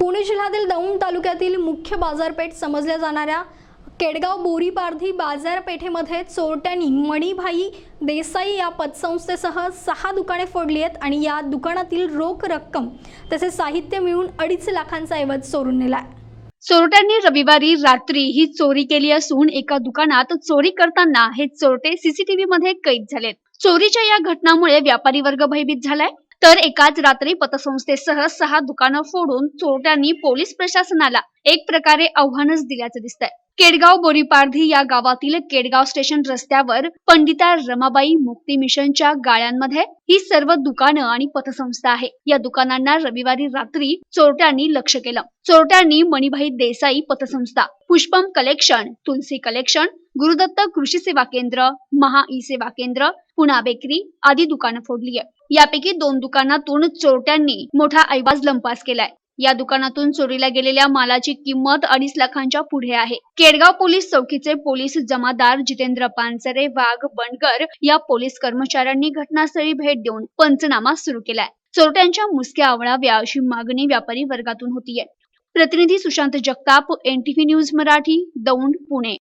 पुणे जिल्ह्यातील दौंड तालुक्यातील मुख्य बाजारपेठ समजल्या जाणाऱ्या केडगाव बोरीपारधी बाजारपेठेमध्ये चोरट्यांनी मणिभाई देसाई या पतसंस्थेसह सहा दुकाने फोडली आहेत आणि या दुकानातील रोख रक्कम तसेच साहित्य मिळून अडीच लाखांचा ऐवज चोरून नेला आहे चोरट्यांनी रविवारी रात्री ही चोरी केली असून एका दुकानात चोरी करताना हे चोरटे सीसीटीव्ही मध्ये कैद झालेत. चोरीच्या या घटनामुळे व्यापारी वर्ग भयभीत झालाय. तर एकाच रात्री पतसंस्थेसह सहा दुकानं फोडून चोरट्यांनी पोलीस प्रशासनाला एक प्रकारे आव्हानच दिल्याचं दिसतंय. केडगाव बोरीपारधी या गावातील केडगाव स्टेशन रस्त्यावर पंडिता रमाबाई मुक्ती मिशनच्या गाळ्यांमध्ये ही सर्व दुकानं आणि पतसंस्था आहे. या दुकानांना रविवारी रात्री चोरट्यांनी लक्ष केलं. चोरट्यांनी मणिभाई देसाई पतसंस्था पुष्पम कलेक्शन तुलसी कलेक्शन गुरुदत्त कृषी सेवा केंद्र महा ई सेवा केंद्र पुणा बेकरी आदी दुकानं फोडली आहे यापैकी दोन दुकानातून चोरट्यांनी मोठा ऐवाज लंपास केलाय. या दुकानातून चोरीला गेलेल्या मालाची किंमत अडीच लाखांच्या पुढे आहे. केडगाव पोलीस चौकीचे पोलीस जमादार जितेंद्र पानसरे वाघ बनकर या पोलीस कर्मचाऱ्यांनी घटनास्थळी भेट देऊन पंचनामा सुरू केलाय. चोरट्यांच्या मुसक्या आवळाव्या अशी मागणी व्यापारी वर्गातून होतीये. प्रतिनिधी सुशांत जगताप एनटीव्ही न्यूज मराठी दौंड पुणे.